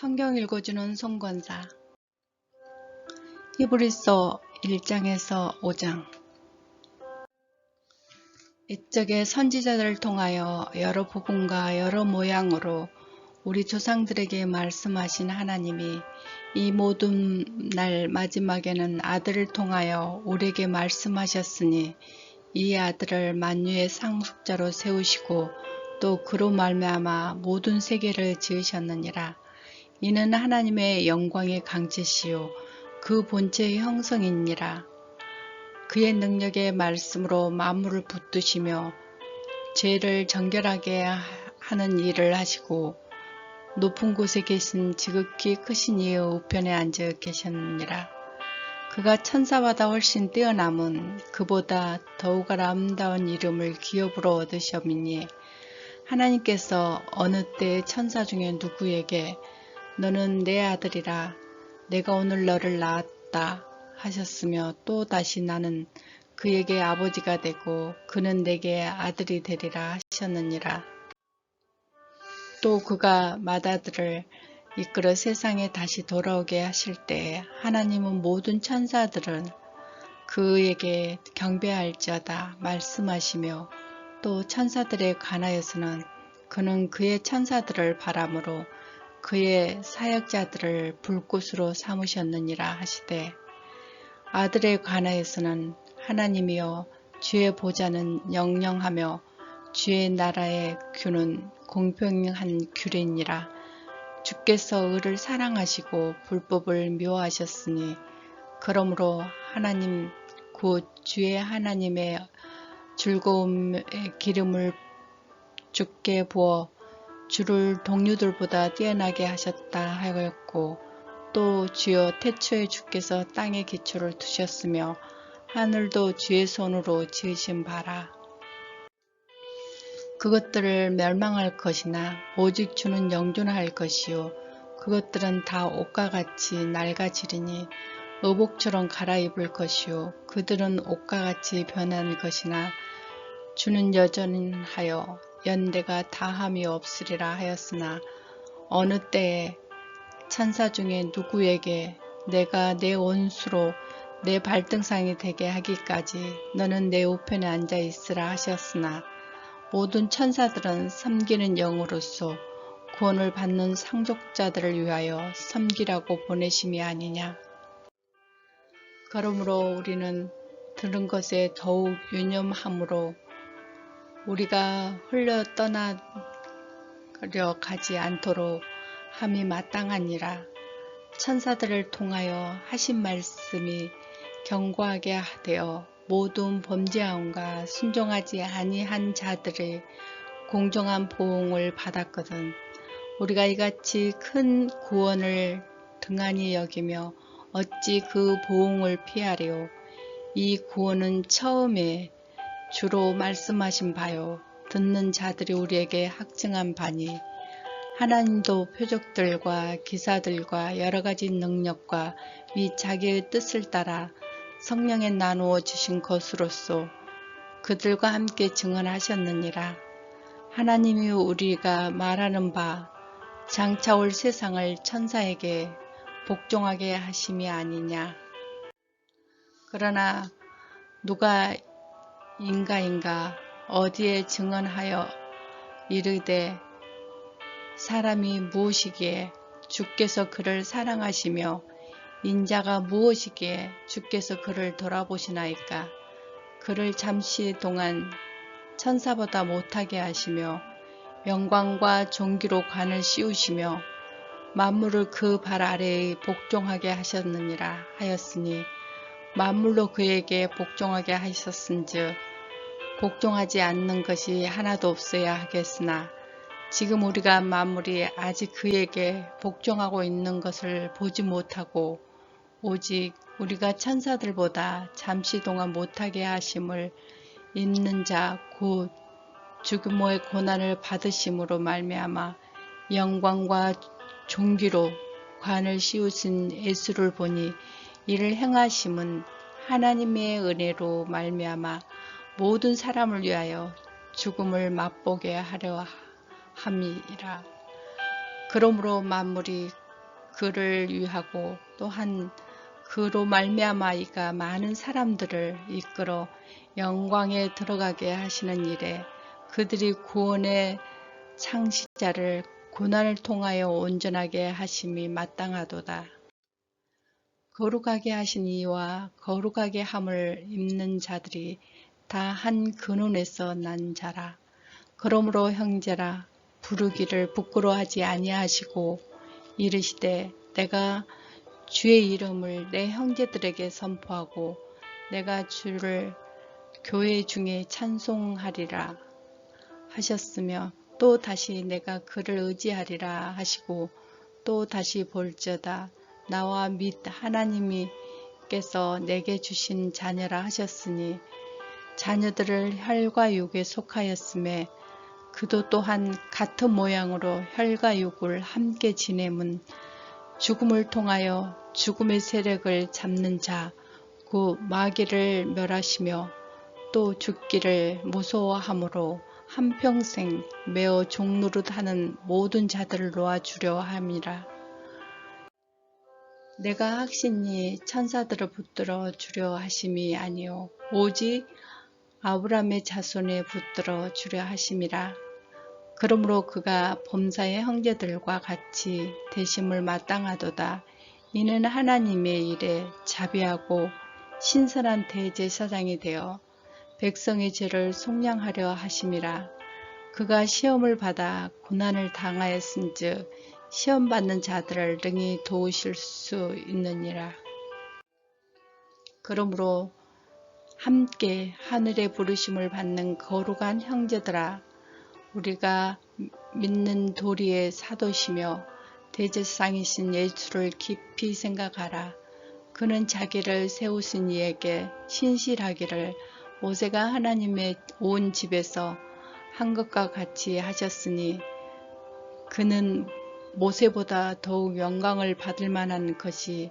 성경 읽어주는 송권사 히브리서 1장에서 5장 이쪽에 선지자들을 통하여 여러 복음과 여러 모양으로 우리 조상들에게 말씀하신 하나님이 이 모든 날 마지막에는 아들을 통하여 우리에게 말씀하셨으니 이 아들을 만유의 상속자로 세우시고 또 그로 말미암아 모든 세계를 지으셨느니라. 이는 하나님의 영광의 강체시요 그 본체의 형성이니라. 그의 능력의 말씀으로 만물을 붙드시며 죄를 정결하게 하는 일을 하시고 높은 곳에 계신 지극히 크신 이의 우편에 앉아 계셨느니라. 그가 천사보다 훨씬 뛰어남은 그보다 더욱 아름다운 이름을 기업으로 얻으셨으니 하나님께서 어느 때 천사 중에 누구에게 너는 내 아들이라 내가 오늘 너를 낳았다 하셨으며 또 다시 나는 그에게 아버지가 되고 그는 내게 아들이 되리라 하셨느니라. 또 그가 맏아들을 이끌어 세상에 다시 돌아오게 하실 때 하나님은 모든 천사들은 그에게 경배할지어다 말씀하시며 또 천사들에 관하여서는 그는 그의 천사들을 바람으로 그의 사역자들을 불꽃으로 삼으셨느니라 하시되 아들에 관하여서는 하나님이여 주의 보좌는 영영하며 주의 나라의 규는 공평한 규례니라. 주께서 의를 사랑하시고 불법을 묘하셨으니 그러므로 하나님 곧 주의 하나님의 즐거움의 기름을 주께 부어 주를 동료들보다 뛰어나게 하셨다 하였고 또 주여 태초에 주께서 땅의 기초를 두셨으며 하늘도 주의 손으로 지으신 바라. 그것들을 멸망할 것이나 오직 주는 영존할 것이요 그것들은 다 옷과 같이 낡아지리니 의복처럼 갈아입을 것이요 그들은 옷과 같이 변한 것이나 주는 여전하여 연대가 다함이 없으리라 하였으나 어느 때에 천사 중에 누구에게 내가 내 원수로 내 발등상이 되게 하기까지 너는 내 우편에 앉아 있으라 하셨으나 모든 천사들은 섬기는 영으로서 구원을 받는 상속자들을 위하여 섬기라고 보내심이 아니냐. 그러므로 우리는 들은 것에 더욱 유념함으로 우리가 흘려 떠나려 가지 않도록 함이 마땅하니라. 천사들을 통하여 하신 말씀이 경고하게 되어 모든 범죄함과 순종하지 아니한 자들의 공정한 보응을 받았거든. 우리가 이같이 큰 구원을 등한히 여기며 어찌 그 보응을 피하리요. 이 구원은 처음에 주로 말씀하신 바요. 듣는 자들이 우리에게 확증한 바니 하나님도 표적들과 기사들과 여러가지 능력과 위 자기의 뜻을 따라 성령에 나누어 주신 것으로서 그들과 함께 증언하셨느니라. 하나님이 우리가 말하는 바 장차 올 세상을 천사에게 복종하게 하심이 아니냐. 그러나 누가 인가인가 어디에 증언하여 이르되 사람이 무엇이기에 주께서 그를 사랑하시며 인자가 무엇이기에 주께서 그를 돌아보시나이까? 그를 잠시 동안 천사보다 못하게 하시며 영광과 존귀로 관을 씌우시며 만물을 그 발 아래에 복종하게 하셨느니라 하였으니 만물로 그에게 복종하게 하셨은즉 복종하지 않는 것이 하나도 없어야 하겠으나 지금 우리가 만물이 아직 그에게 복종하고 있는 것을 보지 못하고 오직 우리가 천사들보다 잠시 동안 못하게 하심을 입는 자 곧 죽음의 고난을 받으심으로 말미암아 영광과 존귀로 관을 씌우신 예수를 보니 이를 행하심은 하나님의 은혜로 말미암아 모든 사람을 위하여 죽음을 맛보게 하려 함이라. 그러므로 만물이 그를 위하고 또한 그로 말미암아 이가 많은 사람들을 이끌어 영광에 들어가게 하시는 일에 그들이 구원의 창시자를 고난을 통하여 온전하게 하심이 마땅하도다. 거룩하게 하신 이와 거룩하게 함을 입는 자들이 다 한 근원에서 난 자라. 그러므로 형제라 부르기를 부끄러워하지 아니하시고 이르시되 내가 주의 이름을 내 형제들에게 선포하고 내가 주를 교회 중에 찬송하리라 하셨으며 또 다시 내가 그를 의지하리라 하시고 또 다시 볼저다 나와 및 하나님이께서 내게 주신 자녀라 하셨으니 자녀들을 혈과 육에 속하였음에 그도 또한 같은 모양으로 혈과 육을 함께 지냄은 죽음을 통하여 죽음의 세력을 잡는 자, 그 마귀를 멸하시며 또 죽기를 무서워함으로 한평생 매어 종노릇하는 모든 자들을 놓아주려 함이라. 내가 확신히 천사들을 붙들어 주려 하심이 아니요 오직 아브라함의 자손에 붙들어 주려 하심이라. 그러므로 그가 범사의 형제들과 같이 대심을 마땅하도다. 이는 하나님의 일에 자비하고 신선한 대제사장이 되어 백성의 죄를 속량하려 하심이라. 그가 시험을 받아 고난을 당하였은즉 시험 받는 자들을 능히 도우실 수 있느니라. 그러므로 함께 하늘의 부르심을 받는 거룩한 형제들아 우리가 믿는 도리의 사도시며 대제상이신 예수를 깊이 생각하라. 그는 자기를 세우신 이에게 신실하기를 모세가 하나님의 온 집에서 한 것과 같이 하셨으니 그는 모세보다 더욱 영광을 받을 만한 것이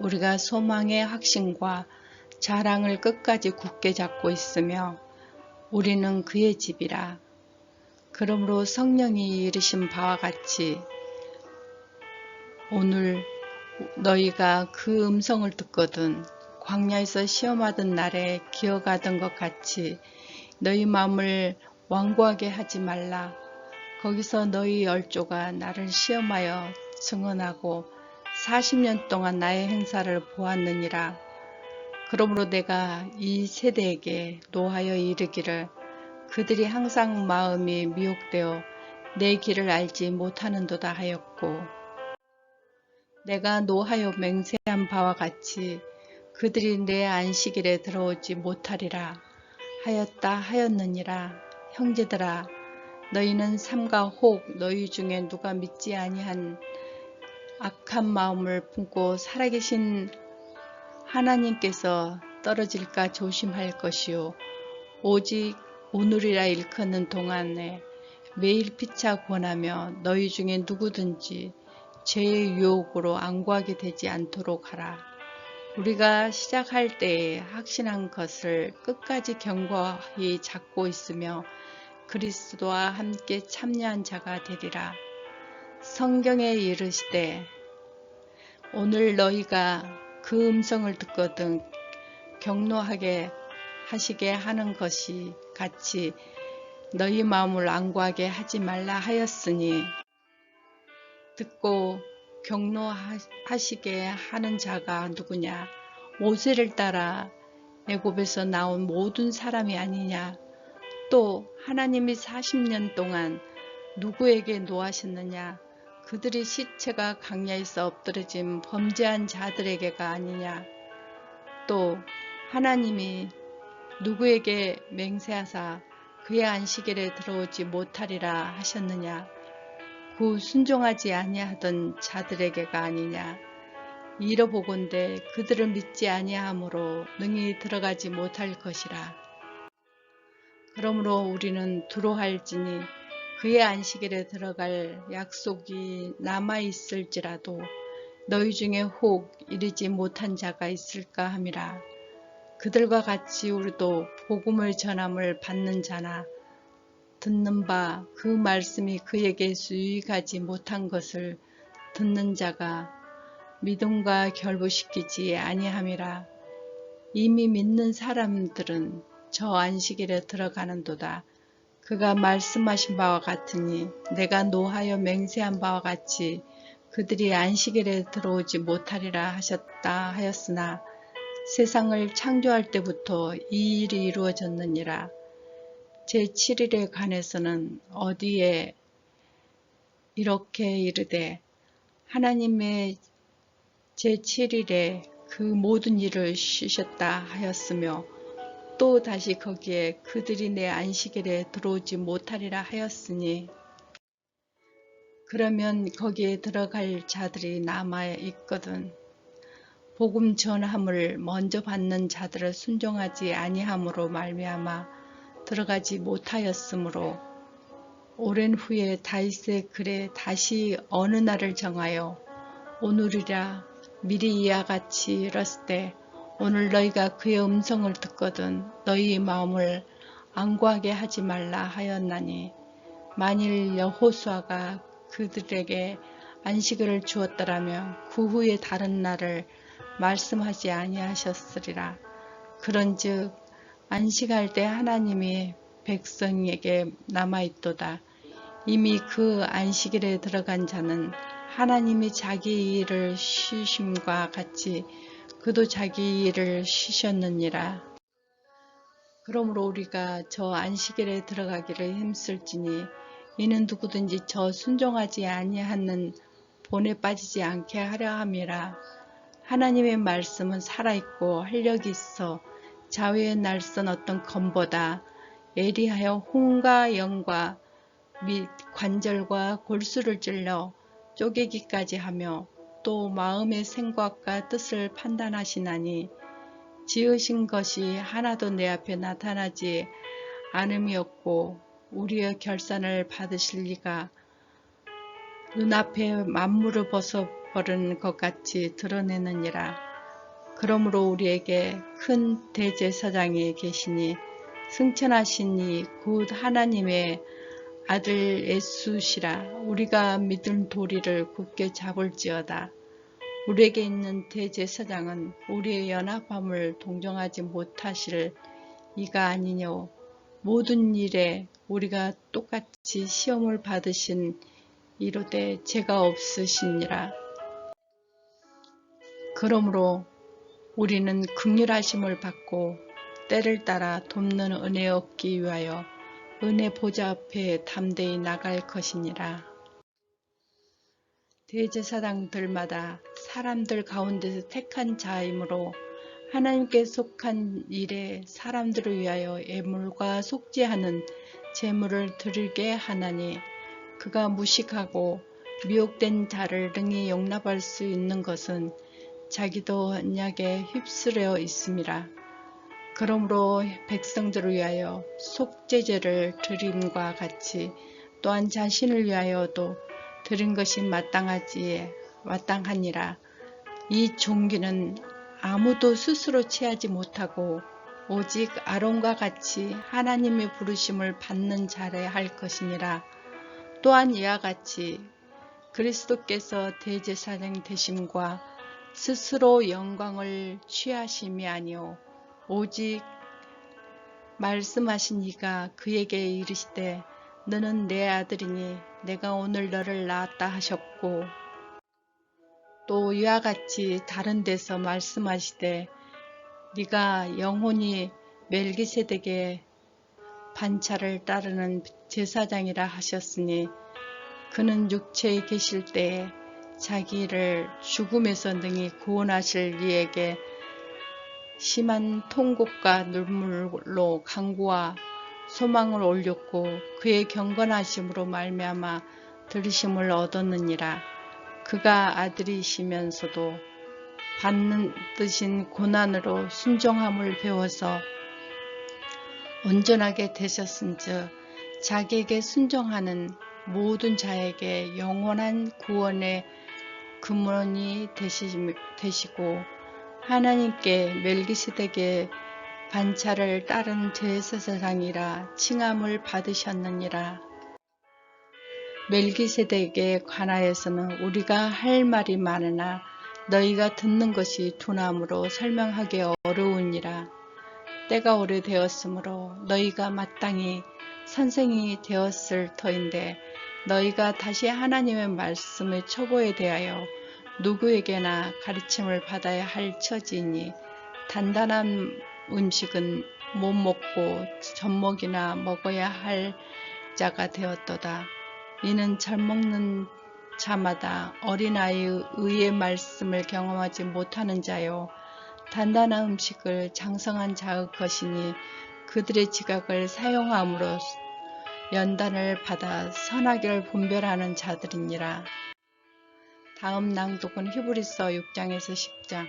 우리가 소망의 확신과 자랑을 끝까지 굳게 잡고 있으며 우리는 그의 집이라. 그러므로 성령이 이르신 바와 같이 오늘 너희가 그 음성을 듣거든 광야에서 시험하던 날에 기어가던 것 같이 너희 마음을 완고하게 하지 말라. 거기서 너희 열조가 나를 시험하여 증언하고 40년 동안 나의 행사를 보았느니라. 그러므로 내가 이 세대에게 노하여 이르기를 그들이 항상 마음이 미혹되어 내 길을 알지 못하는도다 하였고 내가 노하여 맹세한 바와 같이 그들이 내 안식일에 들어오지 못하리라 하였다 하였느니라 형제들아 너희는 삼가 혹 너희 중에 누가 믿지 아니한 악한 마음을 품고 살아계신 하나님께서 떨어질까 조심할 것이요 오직 오늘이라 일컫는 동안에 매일 피차 권하며 너희 중에 누구든지 죄의 유혹으로 안구하게 되지 않도록 하라. 우리가 시작할 때에 확신한 것을 끝까지 견고히 잡고 있으며 그리스도와 함께 참여한 자가 되리라. 성경에 이르시되 오늘 너희가 그 음성을 듣거든 경노하게 하시게 하는 것이 같이 너희 마음을 안구하게 하지 말라 하였으니 듣고 경로하시게 하는 자가 누구냐? 모세를 따라 애굽에서 나온 모든 사람이 아니냐? 또 하나님이 40년 동안 누구에게 노하셨느냐? 그들이 시체가 강야에서 엎드러진 범죄한 자들에게가 아니냐? 또 하나님이 누구에게 맹세하사 그의 안식일에 들어오지 못하리라 하셨느냐? 구 순종하지 아니하던 자들에게가 아니냐. 잃어보건대 그들을 믿지 아니하므로 능히 들어가지 못할 것이라. 그러므로 우리는 두로할지니 그의 안식일에 들어갈 약속이 남아 있을지라도 너희 중에 혹 이르지 못한 자가 있을까 함이라. 그들과 같이 우리도 복음을 전함을 받는 자나 듣는 바 그 말씀이 그에게 유익하지 못한 것을 듣는 자가 믿음과 결부시키지 아니함이라. 이미 믿는 사람들은 저 안식일에 들어가는도다. 그가 말씀하신 바와 같으니 내가 노하여 맹세한 바와 같이 그들이 안식일에 들어오지 못하리라 하셨다 하였으나 세상을 창조할 때부터 이 일이 이루어졌느니라. 제7일에 관해서는 어디에 이렇게 이르되 하나님의 제7일에 그 모든 일을 쉬셨다 하였으며 또 다시 거기에 그들이 내 안식일에 들어오지 못하리라 하였으니 그러면 거기에 들어갈 자들이 남아 있거든. 복음 전함을 먼저 받는 자들을 순종하지 아니함으로 말미암아 들어가지 못하였으므로 오랜 후에 다윗의 글에 다시 어느 날을 정하여 오늘이라 미리 이와 같이 이뤘을 때 오늘 너희가 그의 음성을 듣거든 너희 마음을 안구하게 하지 말라 하였나니 만일 여호수아가 그들에게 안식을 주었더라면 그 후에 다른 날을 말씀하지 아니하셨으리라. 그런즉 안식할 때 하나님이 백성에게 남아있도다. 이미 그 안식일에 들어간 자는 하나님이 자기 일을 쉬심과 같이 그도 자기 일을 쉬셨느니라. 그러므로 우리가 저 안식일에 들어가기를 힘쓸지니 이는 누구든지 저 순종하지 아니하는 본에 빠지지 않게 하려 함이라. 하나님의 말씀은 살아있고 활력이 있어 자외의 날선 어떤 검보다 예리하여 홍과 영과 및 관절과 골수를 찔러 쪼개기까지 하며 또 마음의 생각과 뜻을 판단하시나니 지으신 것이 하나도 내 앞에 나타나지 않음이었고 우리의 결산을 받으실 리가 눈앞에 만물을 벗어버린 것 같이 드러내느니라. 그러므로 우리에게 큰 대제사장이 계시니 승천하시니 곧 하나님의 아들 예수시라 우리가 믿은 도리를 굳게 잡을지어다. 우리에게 있는 대제사장은 우리의 연합함을 동정하지 못하실 이가 아니뇨 모든 일에 우리가 똑같이 시험을 받으신 이로되 죄가 없으시니라. 그러므로 우리는 극률하심을 받고 때를 따라 돕는 은혜 얻기 위하여 은혜 보좌 앞에 담대히 나갈 것이니라. 대제사장들마다 사람들 가운데서 택한 자이므로 하나님께 속한 일에 사람들을 위하여 애물과 속죄하는 제물을 드리게 하나니 그가 무식하고 미혹된 자를 능히 용납할 수 있는 것은 자기도 언약에 휩쓸려 있음이라. 그러므로 백성들을 위하여 속죄제를 드림과 같이 또한 자신을 위하여도 드린 것이 마땅하지 마땅하니라. 이 종기는 아무도 스스로 취하지 못하고 오직 아론과 같이 하나님의 부르심을 받는 자래 할 것이니라. 또한 이와 같이 그리스도께서 대제사장 되심과 스스로 영광을 취하심이 아니오 오직 말씀하신 이가 그에게 이르시되 너는 내 아들이니 내가 오늘 너를 낳았다 하셨고 또 이와 같이 다른 데서 말씀하시되 네가 영혼이 멜기세덱의 반차를 따르는 제사장이라 하셨으니 그는 육체에 계실 때에 자기를 죽음에서 능히 구원하실 이에게 심한 통곡과 눈물로 강구와 소망을 올렸고 그의 경건하심으로 말미암아 들으심을 얻었느니라. 그가 아들이시면서도 받는 뜻인 고난으로 순종함을 배워서 온전하게 되셨은즉 자기에게 순종하는 모든 자에게 영원한 구원의 근원이 되시- 되시고 하나님께 멜기세덱의 반차를 따른 제사장이라 칭함을 받으셨느니라. 멜기세덱에 관하여서는 우리가 할 말이 많으나 너희가 듣는 것이 두나무로 설명하기 어려우니라. 때가 오래되었으므로 너희가 마땅히 선생이 되었을 터인데 너희가 다시 하나님의 말씀의 초보에 대하여 누구에게나 가르침을 받아야 할 처지이니 단단한 음식은 못 먹고 젖먹이나 먹어야 할 자가 되었도다. 이는 잘 먹는 자마다 어린아이의 의의 말씀을 경험하지 못하는 자요. 단단한 음식을 장성한 자의 것이니 그들의 지각을 사용함으로 연단을 받아 선악을 분별하는 자들이니라. 다음 낭독은 히브리서 6장에서 10장.